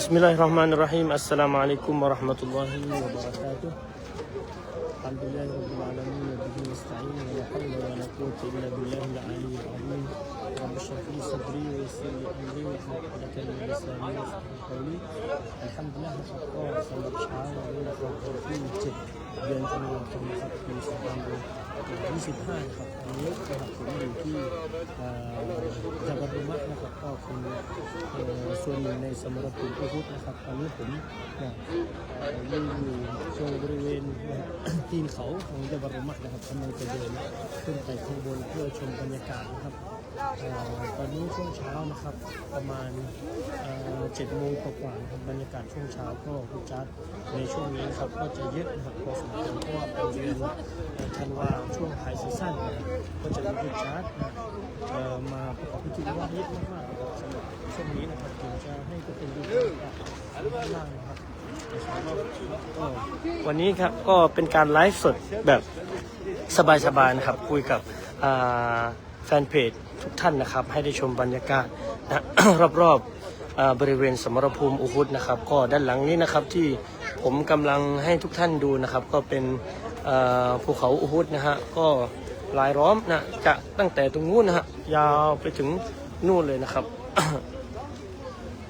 بسم الله الرحمن الرحيم السلام عليكم ورحمة الله وبركاته الحمد لله رب العالمين وبه نستعين ولا حول ولا قوة إلا بالله العلي العظيم رب اشرح لي صدري ويسر لي أمري واحلل عقدة من لساني يفقهوا قولي الحمد لله นะครับก็สำหรับเช้าวันนี้นะครับวันที่7เดือนธันวาคมนะครับปี2525นะครับวันนี้นะครับผมอยู่ที่เอ่อจังหวัดบุรีรัมย์นะครับก็เป็นเอ่อส่วนหนึ่งในสมรภูมิอุฮุดนะครับตอนนี้ผมเนี่ยเอ่อยืนอยู่ตรงบริเวณนะครับ ตีนเขาของจังหวัดบุรีรัมย์นะครับกำลังจะเดินขึ้นไปข้างบนเพื่อชมบรรยากาศนะครับเอ่อ ตอนนี้ช่วงเช้านะครับ ประมาณเจ็ดโมงกว่าๆครับบรรยากาศช่วงเช้าก็คุณจัดในช่วงนี้ครับก็จะเยอะนะครับพอสมควรเพราะว่าเป็นเดือนธันวาช่วงไฮซีซั่นนะก็จะมีคุณจัดมาประกอบพิธีว่าเยอะมากๆนะครับสำหรับช่วงนี้นะครับผมจะให้ทุกคนดูด้านล่างนะครับวันนี้ครับก็เป็นการไลฟ์สดแบบสบายๆนะครับคุยกับอ่า แฟนเพจทุกท่านนะครับ ให้ได้ชมบรรยากาศนะรอบๆบริเวณสมรภูมิอุฮุดนะครับ ก็ด้านหลังนี้นะครับที่ผมกำลังให้ทุกท่านดูนะครับ ก็เป็นภูเขาอุฮุดนะฮะก็ลายล้อมนะจะตั้งแต่ตรงนู้นนะฮะยาวไปถึงนู่นเลยนะครับ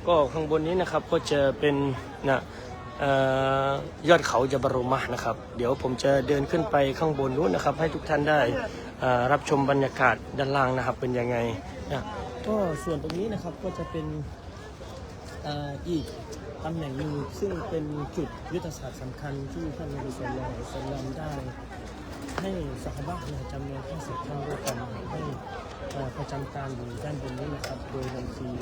ก็ข้างบนนี้นะครับก็จะเป็นนะออยอดเขาจะบรมะนะครับ เดี๋ยวผมจะเดินขึ้นไปข้างบนนู้นนะครับ ให้ทุกท่านได้ รับชมบรรยากาศด้านล่างนะครับเป็นยังไงนะก็ส่วนตรงนี้นะครับก็จะเป็นอ,อีกตำแหน่งหนึ่งซึ่งเป็นจุดยุทธศาสตร์สำคัญที่ท่านนบีสุลต่านสัลลัมได้ให้สหบะเนี่ยจำนวนทั้สิบท่านด้วยกันให้ประจำการอยู่ด้านบนนี้นะครับ โดยนำทีม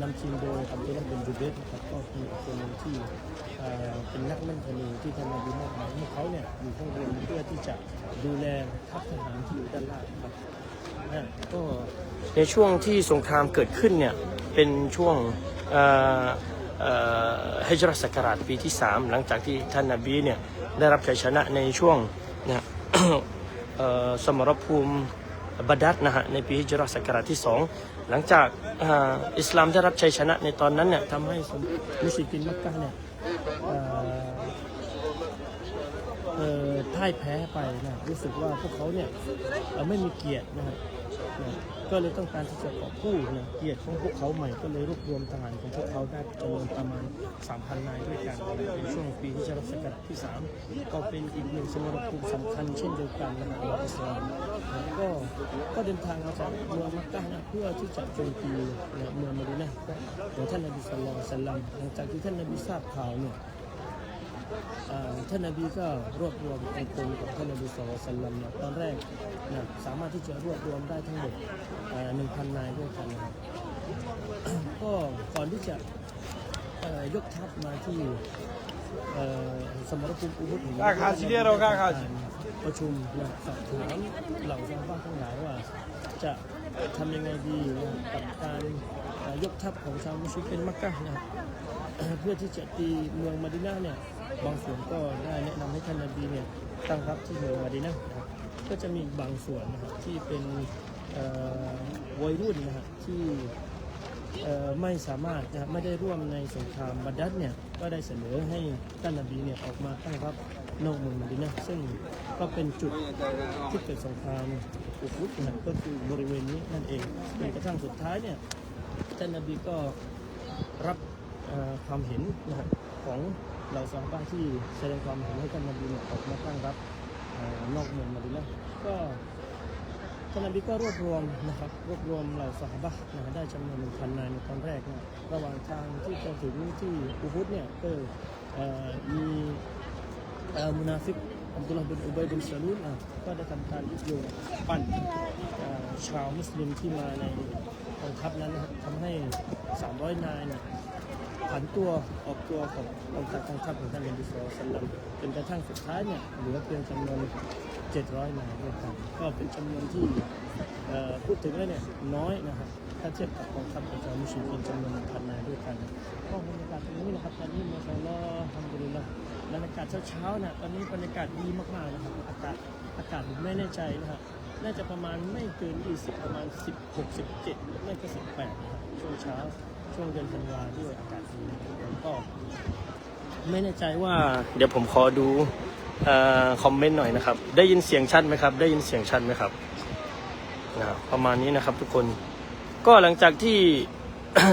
นำทีมโดยอับดุลลาห์บินจุเบตนะครับก็เป็นอีคนที่ เป็นนักเล่นธนูที่ท่านนบีมอบหมายให้เขาเนี่ยอยู่ข้างบนเพื่อที่จะดูแลทัพทหารที่อยู่ด้านล่างครับนะก็ในช่วงที่สงครามเกิดขึ้นเนี่ยเป็นช่วงอ่อเอ่อฮิจรัตศักราชปีที่ 3 หลังจากที่ท่านนาบีเนี่ยได้รับชัยชนะในช่วงนี่สมรภูมิบดัดนะฮะในปีฮิจรัตศักราชที่ 2 หลังจากอ,อิสลามได้รับชัยชนะในตอนนั้นเนี่ยทำให้มุสลิมมักกะเนี่ย เอ่อพ่ายแพ้ไปนะรู้สึกว่าพวกเขาเนี่ยไม่มีเกียรตินะครับ นะก็เลยต้องการที่จะกอบกู้นะเกียรติของพวกเขาใหม่ก็เลยรวบรวมทหารของพวกเขาได้จำนวนประมาณ 3,000 นายด้วยกันในช่วงปีที่จะรัชกาลที่ 3 ก็เป็นอีกหนึ่งสมรภูมิสำคัญเช่นเดียวกันนะครับอิสลามแล้วก็ก็เดินทางมาจากเมืองมักกะฮ์นะเพื่อที่จะโจมตีเมืองมะดีนะของท่านนบีสุลต่านสัลลัมหลังจากที่ท่านนบีทราบข่าวเนี่ย ท่านนบีก็รวบรวมองค์กรของท่านนบีสุลต่านสัลลัมนะตอนแรกนะสามารถที่จะรวบรวมได้ทั้งหมดหนึ่งพันนายด้วยกันนะครับก็ก่อนที่จะยกทัพมาที่สมรภูมิอุบุตกล้าชิเลียเราประชุมนะสอบถามเหล่าชาวบ้านทั้งหลายว่า จะทำยังไงดีนะกับการยกทัพของชาวมุสลิมเป็นมักกะนะครับ เพื่อที่จะตีเมืองมาดินาเนี่ยบางส่วนก็ได้แนะนำให้ท่านนบีเนี่ยตั้งรับที่เมืองมาดินานะครับก็จะมีบางส่วนนะครับที่เป็นวัยรุ่นนะครับที่ไม่สามารถนะครับไม่ได้ร่วมในสงครามบัดดัดเนี่ยก็ได้เสนอให้ท่านนบีเนี่ยออกมาตั้งรับนอกเมืองมาดินาซึ่งก็เป็นจุดที่เกิดสงครามอุกุดนะก็คือบริเวณนี้นั่นเองจนกระทั่งสุดท้ายเนี่ยท่านนบีก็รับ ความเห็นนะครับของเหล่าซอฮาบะห์ที่แสดงความเห็นให้ท่านนบีเนี่ยออกมาตั้งรับอนอกเมืองมาดีนะห์ก็ท่านนบีก็รวบรวมนะครับรวบรวมเหล่าซอฮาบะนะได้จำนวนหนึ่งพันนายในตอนแรกนะระหว่างทางที่จะถึงที่อูฮุดเนี่ยก็มีมุนาฟิกอับดุลลาห์บินอุบัยบินซาลูนอะก็ได้ทำการยุยงปั่นชาวมุสลิมที่มาในกองทัพนั้นนะครับทำให้ 300 นายเนี่ย ผันตัวออกตัวขององค์การกองทัพของท่านนบีสุลต่านสัลลัมจนกระทั่งสุดท้ายเนี่ยเหลือเพียงจำนวน 700นายด้วยกันก็เป็นจำนวนที่พูดถึงแล้วเนี่ยน้อยนะครับถ้าเทียบกับกองทัพของชาวมุสลิมจำนวนพันนายด้วยกันก็บรรยากาศตรงนี้นะครับตอนนี้มาชาอัลอฮ์ทำดีละบรรยากาศเช้าๆนะตอนนี้บรรยากาศดีมากๆนะครับอากาศอากาศผมไม่แน่ใจนะครับน่าจะประมาณไม่เกิน 20 ประมาณ 16 17ไม่ก็18นะครับช่วงเช้า ช่วงเดือนธันวาด้วยอากาศดีผมก็ไม่แน่ใจว่า เดี๋ยวผมขอดูอคอมเมนต์หน่อยนะครับ ได้ยินเสียงชัดไหมครับ ได้ยินเสียงชัดไหมครับนะประมาณนี้นะครับทุกคนก็หลังจากที่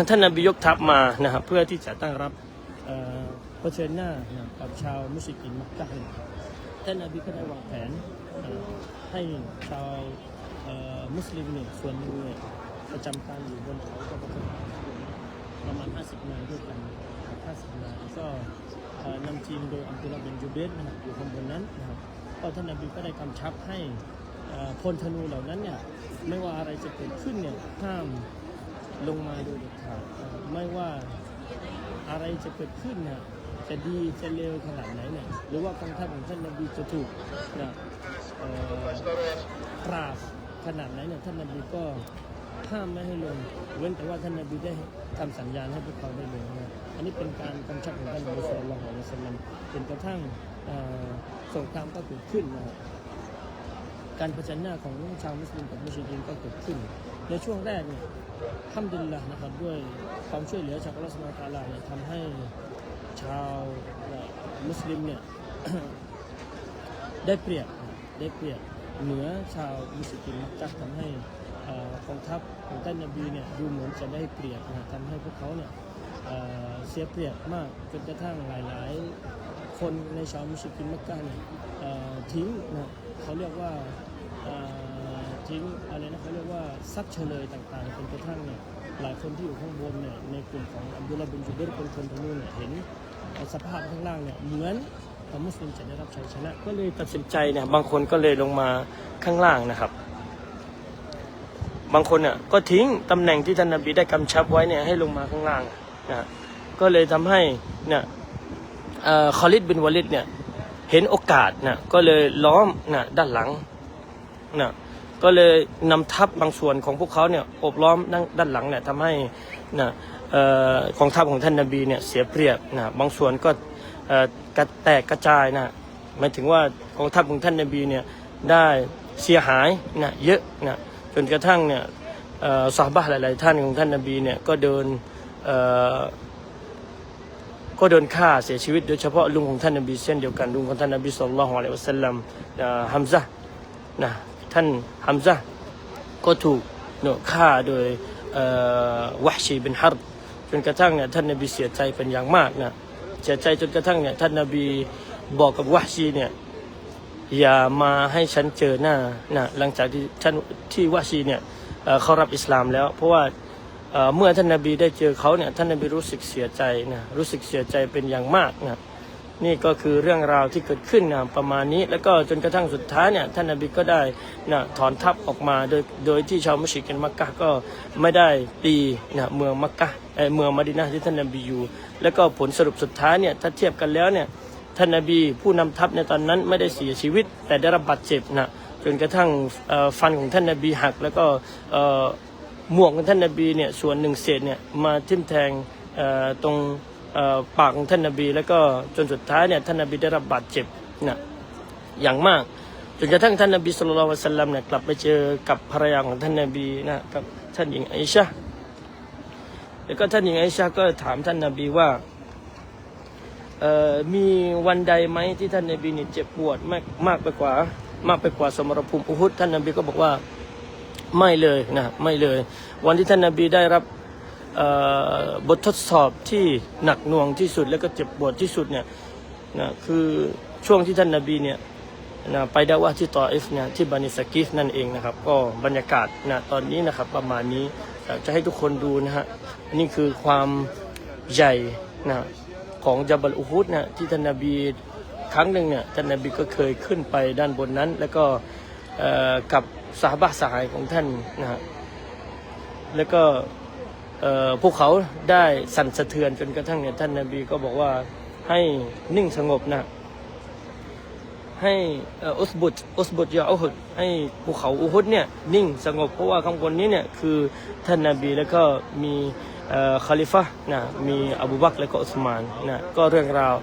ท่านนบียกทัพมานะครับ เพื่อที่จะตั้งรับเผชิญหน้านะกับชาวมุสลิมมักกะท่านนบีก็ได้วางแผนให้ชาวมุสลิมเนี่ยส่วนหนึ่งประจำการอยู่บนเขาก็ ประมาณ 50 นายด้วยกัน50นายก็นำทีมโดยอัมตุลาเบนจูเบสนะครับอยู่ข้างบนนั้นนะครับก็ท่านนบีก็ได้กำชับให้พลธนูเหล่านั้นเนี่ยไม่ว่าอะไรจะเกิดขึ้นเนี่ยห้ามลงมาโดยเด็ดขาดไม่ว่าอะไรจะเกิดขึ้นเนะจะดีจะเลวขนาดไหนเนี่ยหรือว่ากองทัพของท่านนบีจะถูกนะปราบขนาดไหนเนี่ยท่านนบีก็ ห้ามไม่ให้ลงเว้นแต่ว่าท่านนบีได้ทำสัญญาณให้พวกเขาได้ลงนะอันนี้เป็นการกำชับของท่านนบีสุลต่านละฮ์อะลัยฮิวะสัลลัมจนกระทั่งสงครามก็เกิดขึ้นนะครับการเผชิญหน้าของชาวมุสลิมกับมุชลิมก็เกิดขึ้น ในช่วงแรกเนี่ยทำดินละนะครับด้วยความช่วยเหลือจากอัลลอฮฺสุบฮาตาลาเนี่ยทำให้ชาวมุสลิมเนี่ยได้เปรียบได้เปรียบเหนือชาวมุสลิมมักทำให้ กองทัพของท่านนบีเนี่ยดูเหมือนจะได้เปรียบนะทำให้พวกเขาเนี่ยเเสียเปรียบมากจนกระทั่งหลาย ๆ คนในชาวมุสลิมมักกะเนี่ยทิ้งนะเขาเรียกว่าทิ้งอะไรนะเขาเรียกว่าซักเฉลยต่างๆจนกระทั่งเนี่ยหลายคนที่อยู่ข้างบนเนี่ยในกลุ่มของอับดุลลาบินจุเบรคนคนทนูเนี่ยเห็นสภาพข้างล่างเนี่ยเหมือนมุสลิมจะได้รับชัยชนะ ก็เลยตัดสินใจเนี่ยบางคนก็เลยลงมาข้างล่างนะครับ บางคนเนี่ยก็ทิ้งตำแหน่งที่ท่านนบีได้กำชับไว้เนี่ยให้ลงมาข้างล่างนะก็เลยทำให้เนี่ยเอ่อคอลิดบินวาลิดเนี่ยเห็นโอกาสนะก็เลยล้อมนะด้านหลังนะก็เลยนำทัพบางส่วนของพวกเขาเนี่ยโอบล้อมด้านหลังเนี่ยทำให้นะเอ่อกองทัพของท่านนบีเนี่ยเสียเปรียบนะบางส่วนก็กระแตกกระจายนะหมายถึงว่ากองทัพของท่านนบีเนี่ยได้เสียหายนะเยอะนะ จนกระทั่งเนี่ยเอ่อซอฮาบะหลาย ๆ ท่านของท่านนบีเนี่ยก็เดินก็โดนฆ่าเสียชีวิตโดยเฉพาะลุงของท่านนบีเช่นเดียวกันลุงของท่านนบีสุลต่านละฮ์อะลัยฮิวะสัลลัมฮัมซะนะท่านฮัมซะก็ถูกเนอะฆ่าโดยวะชีบินฮาร์บจนกระทั่งเนี่ยท่านนบีเสียใจเป็นอย่างมากนะเสียใจจนกระทั่งเนี่ยท่านนบีบอกกับวะชีเนี่ย อย่ามาให้ฉันเจอหน้านะหลังจากที่ท่านที่วะฮชีเนี่ยเเขารับอิสลามแล้ว เพราะว่าเเมื่อท่านนาบีได้เจอเขาเนี่ยท่านนาบีรู้สึกเสียใจนะรู้สึกเสียใจเป็นอย่างมากนะนี่ก็คือเรื่องราวที่เกิดขึ้นนะประมาณนี้ แล้วก็จนกระทั่งสุดท้ายเนี่ยท่านนาบีก็ได้นะถอนทัพออกมาโดยโดยที่ชาวมุชิกันมักกะก็ไม่ได้ตีนะเมืองมักกะเมืองมดินะห์ที่ท่านนาบีอยู่ แล้วก็ผลสรุปสุดท้ายเนี่ยถ้าเทียบกันแล้วเนี่ย ท่านนาบีผู้นำทัพในตอนนั้นไม่ได้เสียชีวิต แต่ได้รับบาดเจ็บนะจนกระทั่งฟันของท่านนาบีหัก แล้วก็เอ่อหมวกของท่านนบีเนี่ยส่วนหนึ่งเศษเนี่ยมาทิ่มแทงตรงปากของท่านนบี แล้วก็จนสุดท้ายเนี่ยท่านนบีได้รับบาดเจ็บนะอย่างมากจนกระทั่งท่านนบีสุลต่านละสัลลัมเนี่ยกลับไปเจอกับภรรยาของท่านนบีนะกับท่านหญิงไอชาแล้วก็ท่านหญิงไอชาก็ถามท่านนบีว่าเอ่อ มีวันใดไหมที่ท่านนบีเนี่ยเจ็บปวดมากมากไปกว่า มากไปกว่าสมรภูมิอุฮุดท่านนบีก็บอกว่าไม่เลยนะไม่เลย วันที่ท่านนบีได้รับบททดสอบที่หนักหน่วงที่สุดแล้วก็เจ็บปวดที่สุดเนี่ยนะคือช่วงที่ท่านนบีเนี่ยนะไปดาวะห์ที่ตออิฟเนี่ยที่บานิสกิฟนั่นเองนะครับ ก็บรรยากาศนะตอนนี้นะครับประมาณนี้จะให้ทุกคนดูนะฮะนี่คือความใหญ่นะ ของจับลอุฮุดเนะที่ท่านนาบีครั้งหนึ่งเนี่ยท่านนาบีก็เคยขึ้นไปด้านบนนั้น แล้วก็กับสหบะสหายของท่านนะฮะแล้วก็พวกเขาได้สั่นสะเทือนจนกระทั่งเนี่ยท่านนาบีก็บอกว่าให้นิ่งสงบนะให้อุสบุตอุสบุตยาอุฮุดให้ภูเขาอุฮุดเนี่ยนิ่งสงบเพราะว่าข้างบนนี้เนี่ยคือท่านนาบีแล้วก็มี คาลิฟะนะมีอบูบักแล้วก็อุสมานนะก็เรื่องราว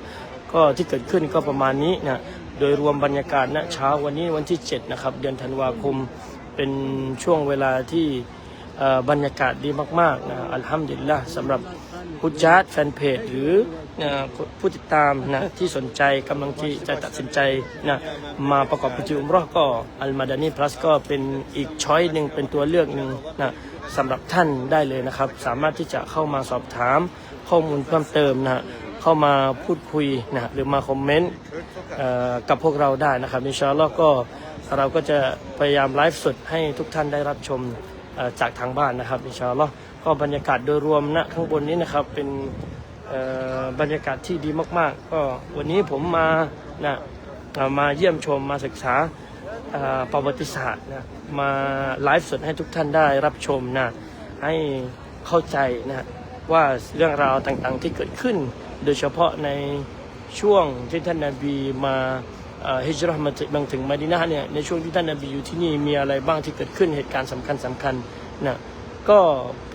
ก็ที่เกิดขึ้นก็ประมาณนี้นะโดยรวมบรรยากาศณเช้าวันนี้วันที่ 7 นะครับ เดือนธันวาคมเป็นช่วงเวลาที่บรรยากาศดีมากๆนะอัลฮัมดุลิลละสำหรับผู้จาร์ดแฟนเพจหรือผู้ติดตามนะที่สนใจกำลังที่จะตัดสินใจนะมาประกอบพิธีอุมเรอก็อัลมาดานีพลัสก็เป็นอีกช้อยหนึ่งเป็นตัวเลือกหนึ่งนะ สำหรับท่านได้เลยนะครับ สามารถที่จะเข้ามาสอบถามข้อมูลเพิ่มเติมนะเข้ามาพูดคุยนะหรือมาคอมเมนต์กับพวกเราได้นะครับอินชาอัลลอฮ์ก็เราก็จะพยายามไลฟ์สดให้ทุกท่านได้รับชมจากทางบ้านนะครับอินชาอัลลอฮ์ก็บรรยากาศโดยรวมณข้างบนนี้นะครับเป็นบรรยากาศที่ดีมาก ๆ ก็วันนี้ผมมานะมาเยี่ยมชมมาศึกษาประวัติศาสตร์นะ มาไลฟ์สดให้ทุกท่านได้รับชมนะให้เข้าใจนะว่าเรื่องราวต่างๆที่เกิดขึ้น โดยเฉพาะในช่วงที่ท่านนาบีมาเอ่อฮิจราะห์มาถึงถึงมาดินะห์เนี่ยในช่วงที่ท่านนาบีอยู่ที่นี่มีอะไรบ้างที่เกิดขึ้นเหตุการณ์สำคัญสำคัญนะก็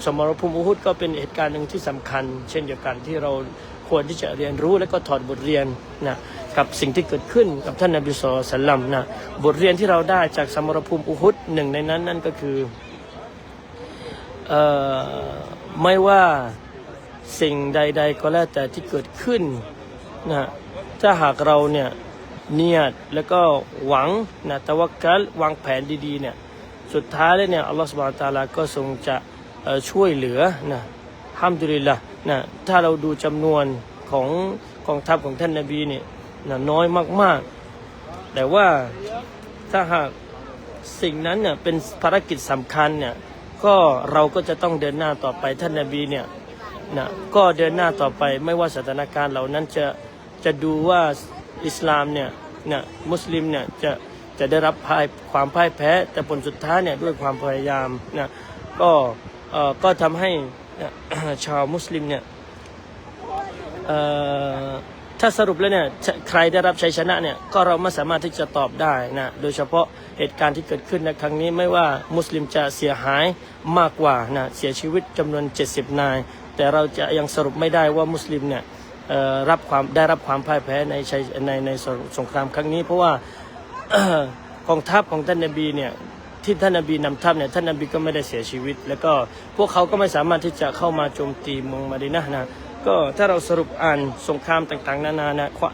สมรภูมิอุฮุดก็เป็นเหตุการณ์หนึ่งที่สำคัญ เช่นเดียวกันที่เราควรที่จะเรียนรู้และก็ถอดบทเรียนนะ กับสิ่งที่เกิดขึ้นกับท่านนบีสุลต่านสัลลัมนะบทเรียนที่เราได้จากสมรภูมิอุฮุดหนึ่งในนั้นนั่นก็คืออไม่ว่าสิ่งใด ๆ ก็แล้วแต่ที่เกิดขึ้นนะถ้าหากเราเนี่ยเนียดแล้วก็หวังนะตะวักกัลวางแผนดีๆเนี่ยสุดท้ายเลยเนี่ยอัลลอฮฺสุบานตะอาลาก็ทรงจะช่วยเหลือนะฮัมดุลิละนะถ้าเราดูจำนวนของกองทัพของท่านนาบีเนี่ย นะน้อยมากๆ แต่ว่าถ้าหากสิ่งนั้นเนี่ยเป็นภารกิจสำคัญเนี่ยก็เราก็จะต้องเดินหน้าต่อไปท่านนาบีเนี่ยนะก็เดินหน้าต่อไปไม่ว่าสถานการณ์เหล่านั้นจะจะดูว่าอิสลามเนี่ยนะมุสลิมเนี่ยจะจะได้รับพ่ายความพ่ายแพ้ แต่ผลสุดท้ายเนี่ยด้วยความพยายามนะก็เอ่อก็ทำให้นะชาวมุสลิมเนี่ยเอ่อ ถ้าสรุปแล้วเนี่ยใครได้รับชัยชนะเนี่ยก็เราไม่สามารถที่จะตอบได้นะโดยเฉพาะเหตุการณ์ที่เกิดขึ้นในครั้งนี้ไม่ว่ามุสลิมจะเสียหายมากกว่านะเสียชีวิตจำนวน 70 นาย แต่เราจะยังสรุปไม่ได้ว่ามุสลิมเนี่ยรับความได้รับความพ่ายแพ้ในชัยในในสงสงครามครั้งนี้ เพราะว่ากองทัพของท่านนบีเนี่ยที่ท่านนบีนำทัพเนี่ยท่านนบีก็ไม่ได้เสียชีวิต แล้วก็พวกเขาก็ไม่สามารถที่จะเข้ามาโจมตีเมืองมาดินะนะ ก็ถ้าเราสรุปอ่านสงครามต่างๆ นานานะคว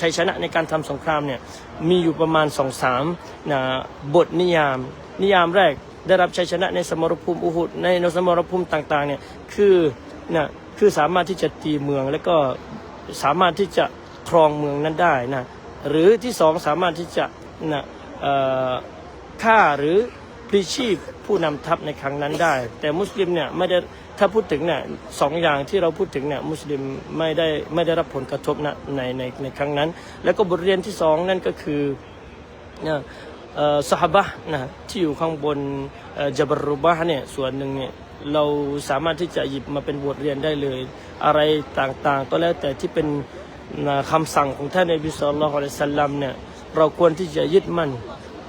ชัยชนะในการทำสงครามเนี่ยมีอยู่ประมาณสองสามนะบทนิยาม นิยามแรกได้รับชัยชนะในสมรภูมิอุหุดในสมรภูมิต่างๆเนี่ยคือนะคือสามารถที่จะตีเมืองแล้วก็สามารถที่จะครองเมืองนั้นได้นะหรือที่สองสามารถที่จะนะเอ่อฆ่าหรือพลีชีพผู้นำทัพในครั้งนั้นได้ แต่มุสลิมเนี่ยไม่ได้ ถ้าพูดถึงเนี่ยสองอย่างที่เราพูดถึงเนี่ยมุสลิมไม่ได้ไม่ได้รับผลกระทบนะในในในครั้งนั้น แล้วก็บทเรียนที่สองนั่นก็คือนะเอ่อสหบะนะที่อยู่ข้างบนอ่อจับรุบะเนี่ยส่วนหนึ่งเนี่ยเราสามารถที่จะหยิบมาเป็นบทเรียนได้เลย อะไรต่างๆ ก็แล้วแต่ที่เป็นนะคำสั่งของท่านในบิสลลอฮุอะลัยสสัลลัมเนี่ยเราควรที่จะยึดมั่น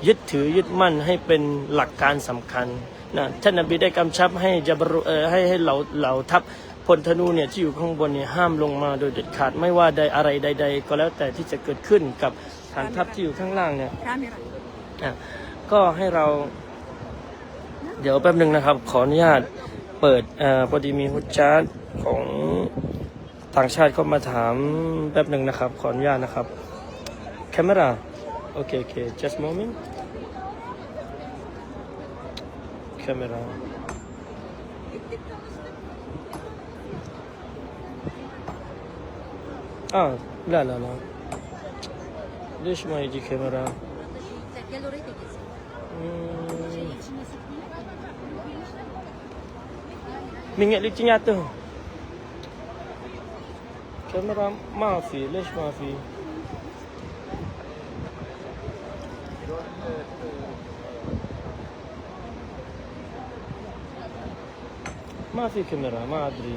ยึดถือยึดมั่นให้เป็นหลักการสำคัญ นะท่านนบีได้กำชับให้จับรุเออให้ให้เหล่าเหล่าทัพพลธนูเนี่ยที่อยู่ข้างบนเนี่ยห้ามลงมาโดยเด็ดขาดไม่ว่าใดอะไรใด ๆ ก็แล้วแต่ที่จะเกิดขึ้นกับฐานทัพที่อยู่ข้างล่างเนี่ยอะก็ให้เรา เดี๋ยวแป๊บหนึ่งนะครับ ขออนุญาตเปิดอพอดีมีฮุจจาร์ของต่างชาติเข้ามาถามแป๊บหนึ่งนะครับ ขออนุญาตนะครับ camera โอเคโอเค just moment kamera. Ah, la la la. Dove ci mai kamera? Mm. camera? Minyak licin nyata. Kamera mafi, lesh maafi. Mafi. ما في كاميرا ما أدري.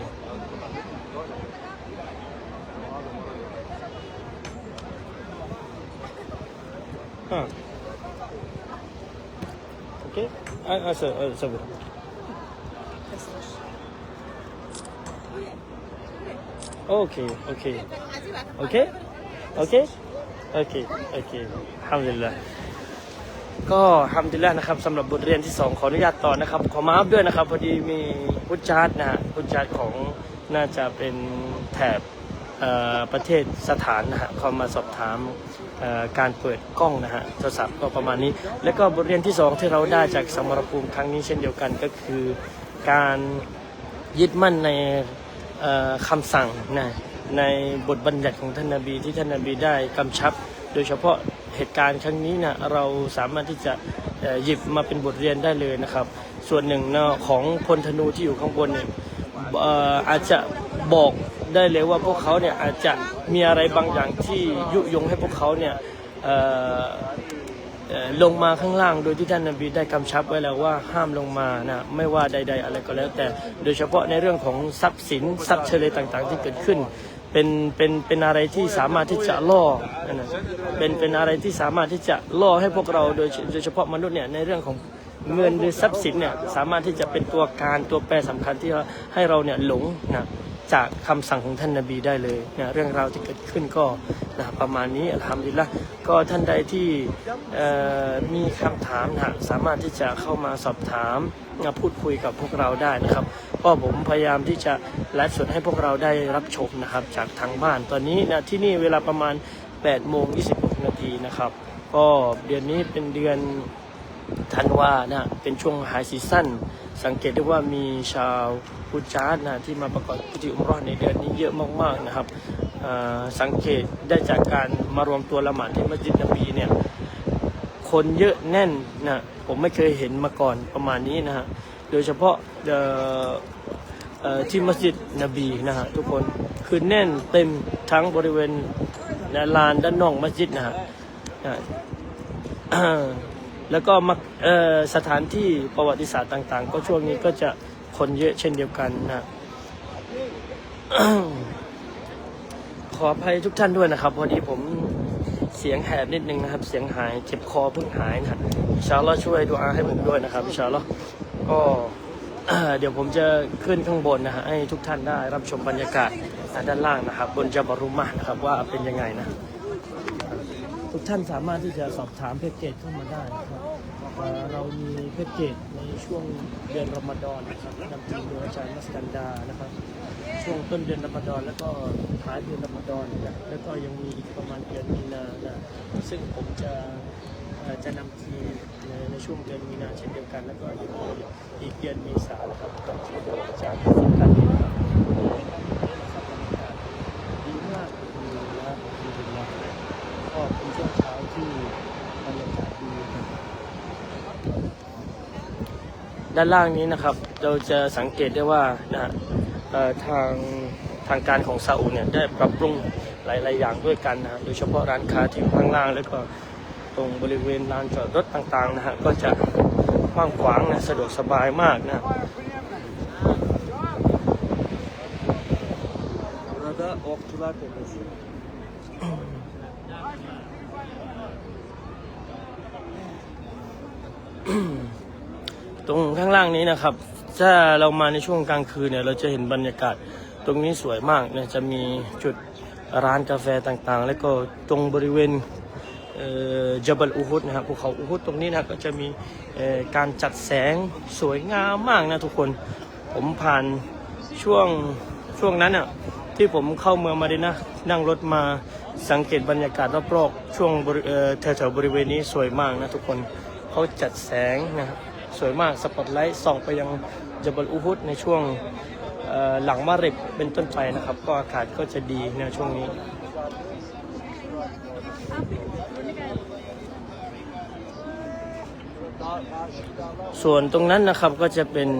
ها. أوكي. اصبر أوكي أوكي أوكي. أوكي؟ أوكي؟ أوكي. الحمد لله. ก็ทำดีแล้วนะครับสำหรับบทเรียนที่สองขออนุญาตต่อนะครับ ขอมาอัพด้วยนะครับ พอดีมีพุทธาร์นะฮะพุทธาร์ของน่าจะเป็นแถบประเทศสถานนะฮะเขามาสอบถามการเปิดกล้องนะฮะโทรศัพท์ก็ประมาณนี้ แล้วก็บทเรียนที่สองที่เราได้จากสมรภูมิครั้งนี้เช่นเดียวกันก็คือการยึดมั่นในเอ่อคำสั่งนะในบทบัญญัติของท่านนาบีที่ท่านนาบีได้กำชับ โดยเฉพาะ เหตุการณ์ครั้งนี้นะเราสามารถที่จะหยิบมาเป็นบทเรียนได้เลยนะครับ ส่วนหนึ่งนะของพลธนูที่อยู่ข้างบนเนี่ยอาจจะบอกได้เลยว่าพวกเขาเนี่ยอาจจะมีอะไรบางอย่างที่ยุยงให้พวกเขาเนี่ยลงมาข้างล่างโดยที่ท่านนบีได้กำชับไว้แล้วว่าห้ามลงมานะไม่ว่าใด ๆ อะไรก็แล้วแต่ โดยเฉพาะในเรื่องของทรัพย์สินทรัพย์เฉลยต่างๆ ที่เกิดขึ้น เป็นเป็นเป็นอะไรที่สามารถที่จะล่อนะเป็นเป็นอะไรที่สามารถที่จะล่อให้พวกเราโดยโดยเฉพาะมนุษย์เนี่ยในเรื่องของเงินหรือทรัพย์สินเนี่ยสามารถที่จะเป็นตัวการตัวแปรสำคัญที่ให้เราเนี่ยหลงนะ จากคำสั่งของท่านนบีได้เลยนะเรื่องราวที่เกิดขึ้นก็นะประมาณนี้อัลฮัมดุลิลละก็ท่านใดที่มีคำถามนะสามารถที่จะเข้ามาสอบถามมาพูดคุยกับพวกเราได้นะครับก็ผมพยายามที่จะไลฟ์สดให้พวกเราได้รับชมนะครับ จากทางบ้านตอนนี้นะที่นี่เวลาประมาณ8โมง26นาทีนะครับ ก็เดือนนี้เป็นเดือน ธันวานะเป็นช่วงไฮซีซั่นสังเกตได้ว่ามีชาวพุทธาร์นะที่มาประกอบพิธีอุมรอในเดือนนี้เยอะมากๆนะครับสังเกตได้จากการมารวมตัวละหมาดที่มัสยิดนบีเนี่ยคนเยอะแน่นนะผมไม่เคยเห็นมาก่อนประมาณนี้นะฮะโดยเฉพาะที่มัสยิดนบีนะฮะทุกคนคือแน่นเต็มทั้งบริเวณลานด้านนอกมัสยิดนะฮะ แล้วก็มักสถานที่ประวัติศาสตร์ต่าง ๆ ก็ช่วงนี้ก็จะคนเยอะเช่นเดียวกันนะขออภัยทุกท่านด้วยนะครับ พอดีผมเสียงแหบนิดนึงนะครับ เสียงหายเจ็บคอเพิ่งหายนะชาอัลอช่วยดูอาให้ผมด้วยนะครับชาอัลอก็เดี๋ยวผมจะขึ้นข้างบนนะฮะให้ทุกท่านได้รับชมบรรยากาศด้านล่างนะครับ บนจับรุมะนะครับว่าเป็นยังไงนะ ทุกท่านสามารถที่จะสอบถามแพ็กเกจเข้ามาได้นะครับเรามีแพ็กเกจในช่วงเดือนรอมฎอนนะครับนำทีมโดยอาจารย์มัสกันดานะครับ ช่วงต้นเดือนรอมฎอนแล้วก็ท้ายเดือนรอมฎอนนะแล้วก็ยังมีอีกประมาณเดือนมีนานะซึ่งผมจะจะนำทีมในช่วงเดือนมีนาเช่นเดียวกัน แล้วก็ยังมีอีกเดือนเมษานะครับกับทีมโดยอาจารย์มัสกันดานะครับดีมากเลยนะครับดีมาก ก็เป็นช่วงเช้าที่บรรยากาศดีครับ ด้านล่างนี้นะครับ เราจะสังเกตได้ว่านะฮะเอ่อทางทางการของซาอุเนี่ยได้ปรับปรุงหลาย ๆ อย่างด้วยกันนะฮะโดยเฉพาะร้านค้าที่อยู่ข้างล่างแล้วก็ตรงบริเวณลานจอดรถต่าง ๆ นะฮะก็จะกว้างขวางนะสะดวกสบายมากนะ ตรงข้างล่างนี้นะครับ ถ้าเรามาในช่วงกลางคืนเนี่ยเราจะเห็นบรรยากาศตรงนี้สวยมากเนี่ยจะมีจุดร้านกาแฟต่างๆ แล้วก็ตรงบริเวณเอ่อจับลอูฮุดนะครับภูเขาอูฮุดตรงนี้นะก็จะมีเอ่อการจัดแสงสวยงามมากนะทุกคนผมผ่านช่วงช่วงนั้นอะที่ผมเข้าเมืองมาดินะนั่งรถมาสังเกตบรรยากาศรอบๆช่วงเอ่อแถวๆบริเวณนี้สวยมากนะทุกคนเขาจัดแสงนะครับ สวยมากสปอตไลท์ส่องไปยังจับลอูฮุดในช่วงหลังมาริบเป็นต้นไปนะครับ ก็อากาศก็จะดีในช่วงนี้ส่วนตรงนั้นนะครับก็จะเป็น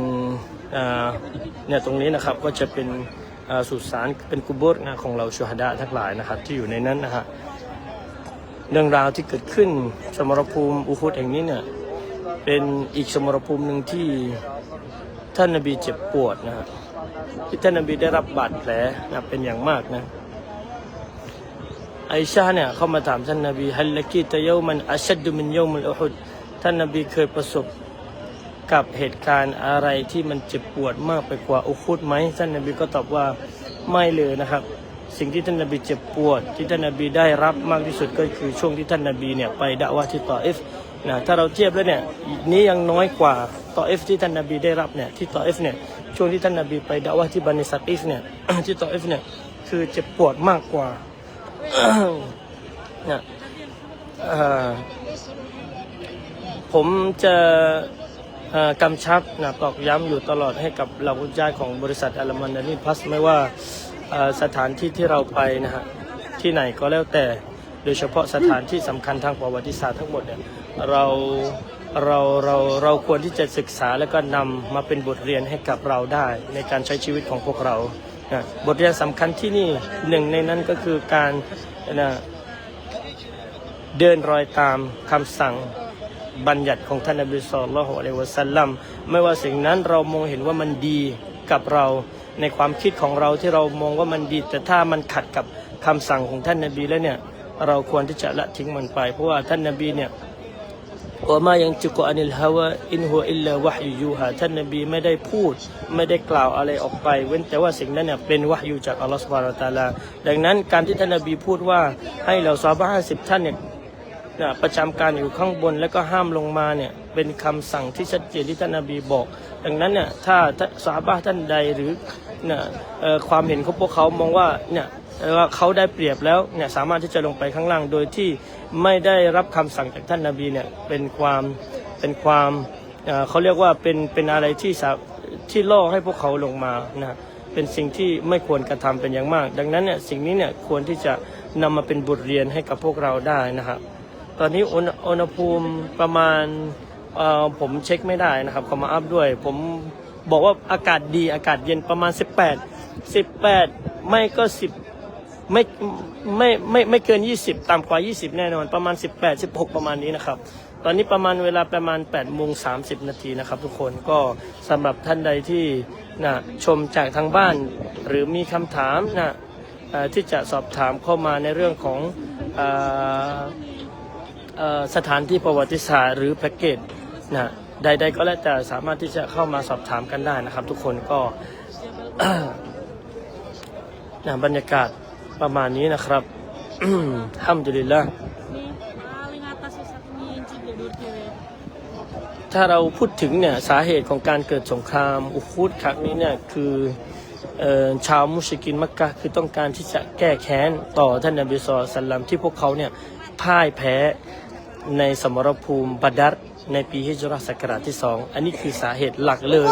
เนี่ยตรงนี้นะครับก็จะเป็นสุสานเป็นกุโบร์นะของเราชูฮดะทั้งหลายนะครับ ที่อยู่ในนั้นนะฮะเรื่องราวที่เกิดขึ้นสมรภูมิอูฮุดแห่งนี้เนี่ย เป็นอีกสมรภูมิหนึ่งที่ท่านนบีเจ็บปวดนะฮะที่ท่านนบีได้รับบาดแผลนะเป็นอย่างมากนะไอชาเนี่ยเข้ามาถามท่านนบีฮัลลกีตะเยมันอัชดดุมินเยมุลอุฮุดท่านนบีเคยประสบกับเหตุการณ์อะไรที่มันเจ็บปวดมากไปกว่าอุฮุดไหมท่านนบีก็ตอบว่าไม่เลยนะครับ สิ่งที่ท่านนบีเจ็บปวด ที่ท่านนบีได้รับมากที่สุดก็คือช่วงที่ท่านนบีเนี่ยไปดะวะห์ที่ตออฟ นะถ้าเราเทียบแล้วเนี่ยนี้ยังน้อยกว่าต่อเอฟที่ท่านนบีได้รับเนี่ยที่ต่อเอฟเนี่ยช่วงที่ท่านนบีไปดะวะที่บันิสักีฟเนี่ยที่ต่อเอฟเนี่ยคือเจ็บปวดมากกว่านะเอ่อผมจะกำชับนะตอกย้ำอยู่ตลอดให้กับเหล่าผู้จ่ายของบริษัทอัลมันดานีพัสไม่ว่าสถานที่ที่เราไปนะฮะที่ไหนก็แล้วแต่ โดยเฉพาะสถานที่สำคัญทางประวัติศาสตร์ทั้งหมดเนี่ยเราเราเราเราควรที่จะศึกษาแล้วก็นำมาเป็นบทเรียนให้กับเราได้ ในการใช้ชีวิตของพวกเรานะบทเรียนสำคัญที่นี่หนึ่งในนั้นก็คือการนะเดินรอยตามคำสั่งบัญญัติของท่านนบีสุลต่านละฮ์อะลัยวะสัลลัมไม่ว่าสิ่งนั้นเรามองเห็นว่ามันดีกับเราในความคิดของเราที่เรามองว่ามันดี แต่ถ้ามันขัดกับคำสั่งของท่านนบีแล้วเนี่ย เราควรที่จะละทิ้งมันไป เพราะว่าท่านนบีเนี่ยว่ามายังจุกอันิลฮาวะอินหัวอิลลาวะฮยูยูฮาท่านนบีไม่ได้พูด ไม่ได้กล่าวอะไรออกไป เว้นแต่ว่าสิ่งนั้นเนี่ยเป็นวะฮยูจากอัลลอฮฺสุบานาตะอาลา ดังนั้นการที่ท่านนบีพูดว่าให้เราซาบะห้าสิบท่านเนี่ยประจำการอยู่ข้างบนแล้วก็ห้ามลงมาเนี่ยเป็นคำสั่งที่ชัดเจนที่ท่านนบีบอก ดังนั้นเนี่ยถ้าถ้าบะท่านใดหรือเนี่ยเอ่อความเห็นของพวกเขามองว่าเนี่ย ว่าเขาได้เปรียบแล้วเนี่ยสามารถที่จะลงไปข้างล่าง โดยที่ไม่ได้รับคำสั่งจากท่านนบีเนี่ยเป็นความเป็นความเเขาเรียกว่าเป็นเป็นอะไรที่ที่ล่อให้พวกเขาลงมานะเป็นสิ่งที่ไม่ควรกระทำเป็นอย่างมาก ดังนั้นเนี่ยสิ่งนี้เนี่ยควรที่จะนำมาเป็นบทเรียนให้กับพวกเราได้นะครับตอนนี้อุณอุณหภูมิประมาณเอ่อผมเช็คไม่ได้นะครับขอมาอัพด้วย ผมบอกว่าอากาศดีอากาศเย็นประมาณ 18 18 ไม่ก็10 ไม่ไม่ไม่ไม่เกิน 20 ต่ำกว่า 20 แน่นอน ประมาณ 18 16 ประมาณนี้นะครับ ตอนนี้ประมาณเวลาประมาณ8โมง30 นาทีนะครับ ทุกคนก็สำหรับท่านใดที่นะชมจากทางบ้าน หรือมีคำถามนะเอ่อที่จะสอบถามเข้ามาในเรื่องของอ่อเอ่อสถานที่ประวัติศาสตร์หรือแพ็กเกจนะใดๆก็แล้วแต่สามารถที่จะเข้ามาสอบถามกันได้นะครับ ทุกคนก็นะบรรยากาศ ประมาณนี้นะครับฮัมดุลิลละถ้าเราพูดถึงเนี่ยสาเหตุของการเกิดสงครามอุคุดครั้งนี้เนี่ยคือชาวมุชกินมักกะคือต้องการที่จะแก้แค้นต่อท่านนบีศอลลัลลัมที่พวกเขาเนี่ยพ่ายแพ้ในสมรภูมิบัดัรในปีฮิจรัสศักราชที่สองอันนี้คือสาเหตุหลักเลย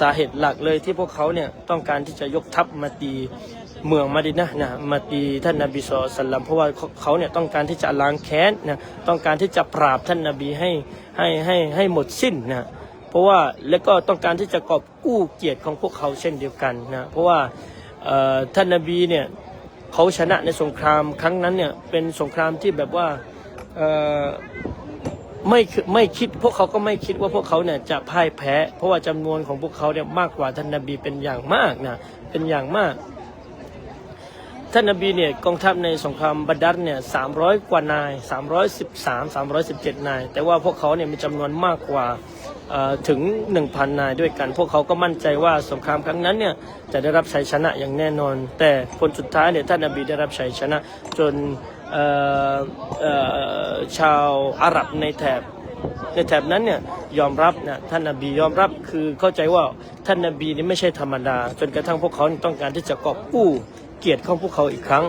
สาเหตุหลักเลยที่พวกเขาเนี่ยต้องการที่จะยกทัพมาตี เมืองมาดินะนะมาตีท่านนบีศอลลัลลัมเพราะว่าเขาเนี่ยต้องการที่จะล้างแค้นนะต้องการที่จะปราบท่านนบีให้ให้ให้ให้หมดสิ้นนะเพราะว่าแล้วก็ต้องการที่จะกอบกู้เกียรติของพวกเขาเช่นเดียวกันนะเพราะว่าท่านนบีเนี่ยเขาชนะในสงครามครั้งนั้นเนี่ยเป็นสงครามที่แบบว่าไม่ไม่คิดพวกเขาก็ไม่คิดว่าพวกเขาเนี่ยจะพ่ายแพ้ เพราะว่าจำนวนของพวกเขาเนี่ยมากกว่าท่านนบีเป็นอย่างมากนะเป็นอย่างมาก ท่านนบีเนี่ยกองทัพในสงครามบัดดัรเนี่ยสามร้อยกว่านาย313 317นาย แต่ว่าพวกเขาเนี่ยมีจำนวนมากกว่าเอ่อถึง1,000นายด้วยกัน พวกเขาก็มั่นใจว่าสงครามครั้งนั้นเนี่ยจะได้รับชัยชนะอย่างแน่นอน แต่ผลสุดท้ายเนี่ยท่านนบีได้รับชัยชนะจนชาวอาหรับในแถบในแถบนั้นเนี่ยยอมรับนะท่านนบียอมรับคือเข้าใจว่าท่านนบีนี่ไม่ใช่ธรรมดา จนกระทั่งพวกเขาต้องการที่จะกอบกู้ เกียรติของพวกเขาอีกครั้ง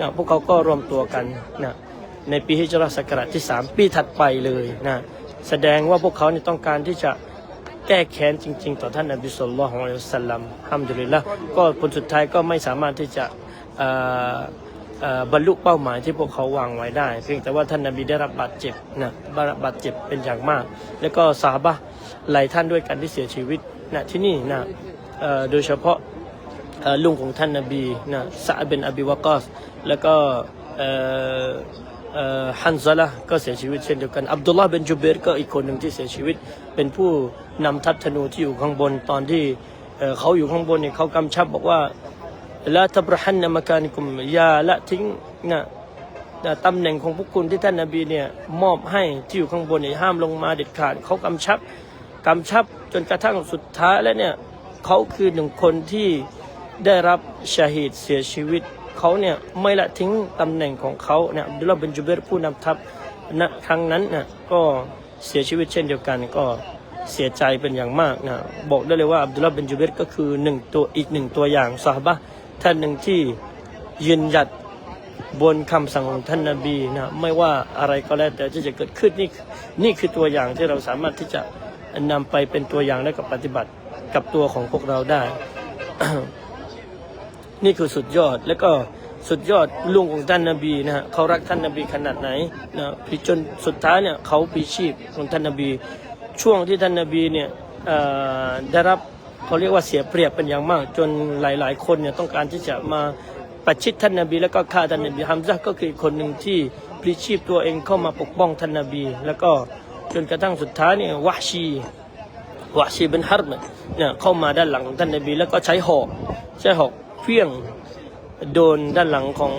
นะพวกเขาก็รวมตัวกันนะในปีฮิจรัสศักราชที่ 3 ปีถัดไปเลยนะแสดงว่าพวกเขานี่ต้องการที่จะแก้แค้นจริง ๆ ต่อท่านนบีสุลต่านละฮ์ของอัลสลัมฮัมดุลิลละก็ผลสุดท้ายก็ไม่สามารถที่จะบรรลุเป้าหมายที่พวกเขาวางไว้ได้ เพียงแต่ว่าท่านนบีได้รับบาดเจ็บนะบาดเจ็บเป็นอย่างมาก แล้วก็ซาบะหลายท่านด้วยกันที่เสียชีวิตนะที่นี่นะโดยเฉพาะ ลุงของท่านนบีนะซะอ์บินอบิวากอสแล้วก็เอ่อเอ่อฮันซะละก็เสียชีวิตเช่นเดียวกันอับดุลลาห์เบนจูเบรก็อีกคนหนึ่งที่เสียชีวิต เป็นผู้นำทัพธนูที่อยู่ข้างบนตอนที่เขาอยู่ข้างบนเนี่ยเขากำชับบอกว่าละทับรหันนมการกุมยาละทิ้งนะนะตำแหน่งของพวกคุณที่ท่านนาบีเนี่ยมอบให้ที่อยู่ข้างบนเนี่ยห้ามลงมาเด็ดขาดเขากำชับกำชับจนกระทั่งสุดท้ายแล้วเนี่ยเขาคือหนึ่งคนที่ ได้รับชาฮิดเสียชีวิต เขาเนี่ยไม่ละทิ้งตำแหน่งของเขาเนี่ยอับดุลลาห์บินจุเบรผู้นำทัพณครั้งนั้นนะก็เสียชีวิตเช่นเดียวกันก็เสียใจเป็นอย่างมากนะบอกได้เลยว่าอับดุลลาห์บินจุเบรก็คือหนึ่งตัวอีกหนึ่งตัวอย่างซาบะท่านหนึ่งที่ยืนหยัดบนคำสั่งของท่านนาบีนะไม่ว่าอะไรก็แล้วแต่ที่จะเกิดขึ้นนี่นี่คือตัวอย่างที่เราสามารถที่จะนำไปเป็นตัวอย่างและกับปฏิบัติกับตัวของพวกเราได้ นี่คือสุดยอดแล้วก็สุดยอดลุงของท่านนบีนะฮะเขารักท่านนบีขนาดไหนนะพี่จนสุดท้ายเนี่ยเขาพลีชีพของท่านนบี ช่วงที่ท่านนบีเนี่ยได้รับเขาเรียกว่าเสียเปรียบเป็นอย่างมาก จนหลาย ๆ คนเนี่ยต้องการที่จะมาประชิดท่านนบี แล้วก็ฆ่าท่านนบีฮัมซะห์ก็คือคนหนึ่งที่พลีชีพตัวเองเข้ามาปกป้องท่านนบี แล้วก็จนกระทั่งสุดท้ายเนี่ยวะชีวะชีเป็นฮาร์มเนี่ยเข้ามาด้านหลังของท่านนบี แล้วก็ใช้หอกใช้หอก เพี้ยงโดนด้านหลังของ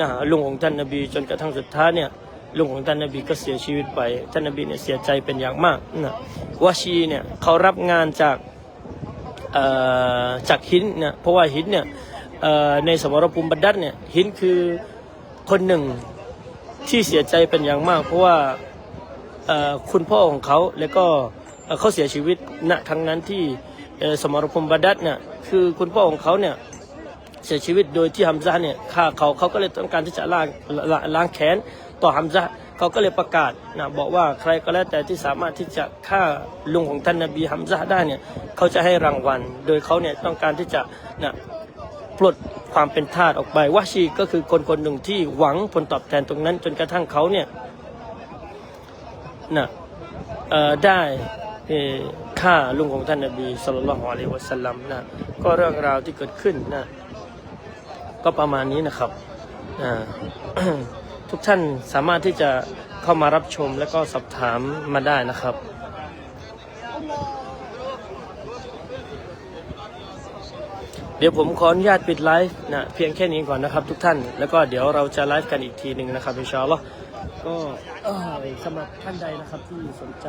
นะลุงของท่านนบี จนกระทั่งสุดท้ายเนี่ยลุงของท่านนบีก็เสียชีวิตไปท่านนบีเนี่ยเสียใจเป็นอย่างมากนะวะชีเนี่ยเขารับงานจากจากหินนะเพราะว่าหินเนี่ยในสมรภูมิบัดดัดเนี่ยหินคือคนหนึ่งที่เสียใจเป็นอย่างมาก เพราะว่าคุณพ่อของเขาแล้วก็เขาเสียชีวิตณครั้งนั้นที่สมรภูมิบาดัดเนี่ยคือคุณพ่อของเขาเนี่ย เสียชีวิตโดยที่ฮัมซะเนี่ยฆ่าเขาเขาก็เลยต้องการที่จะล้างล้างล้างแค้นต่อฮัมซะเขาก็เลยประกาศนะบอกว่าใครก็แล้วแต่ที่สามารถที่จะฆ่าลุงของท่านนบีฮัมซะได้เนี่ยเขาจะให้รางวัล โดยเขาเนี่ยต้องการที่จะนะปลดความเป็นทาสออกไปวะชีก็คือคนคนหนึ่งที่หวังผลตอบแทนตรงนั้น จนกระทั่งเขาเนี่ยนะอ่อได้ฆ่าลุงของท่านนบีสุลต่านละฮ์อะลัยวะสัลลัมนะก็เรื่องราวที่เกิดขึ้นนะ ก็ประมาณนี้นะครับทุกท่านสามารถที่จะเข้ามารับชมและก็สอบถามมาได้นะครับเดี๋ยวผมขออนุญาตปิดไลฟ์นะเพียงแค่นี้ก่อนนะครับทุกท่าน แล้วก็เดี๋ยวเราจะไลฟ์กันอีกทีหนึ่งนะครับอินชาอัลลอฮ์ ก็สำหรับท่านใดนะครับที่สนใจ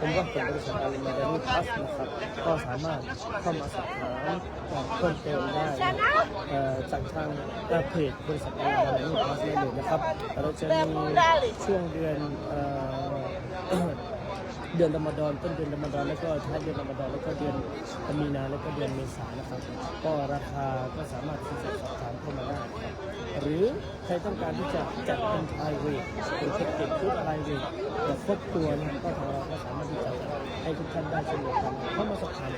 ผมว่าเป็นบริษัทอารีมาดานีพลัสนะครับก็สามารถเข้ามาสอบถามเพิ่มเติมได้จากทางเพจบริษัทอารีมาดานีพลัสได้เลยนะครับเราจะมีช่วงเดือนเอ่อ เดือนรอมฎอนต้นเดือนรอมฎอนแล้วก็ท้ายเดือนรอมฎอนแล้วก็เดือนมีนาแล้วก็เดือนเมษานะครับ ก็ราคาก็สามารถที่จะสอบถามเข้ามาได้หรือใครต้องการที่จะจัดเป็นไพรเวทเป็นแพ็กเกจชุดไพรเวทแบบครบตัวนะครับก็ทางเราก็สามารถที่จะให้ทุกท่านได้เช่นเดียวกันเข้ามาสอบถาม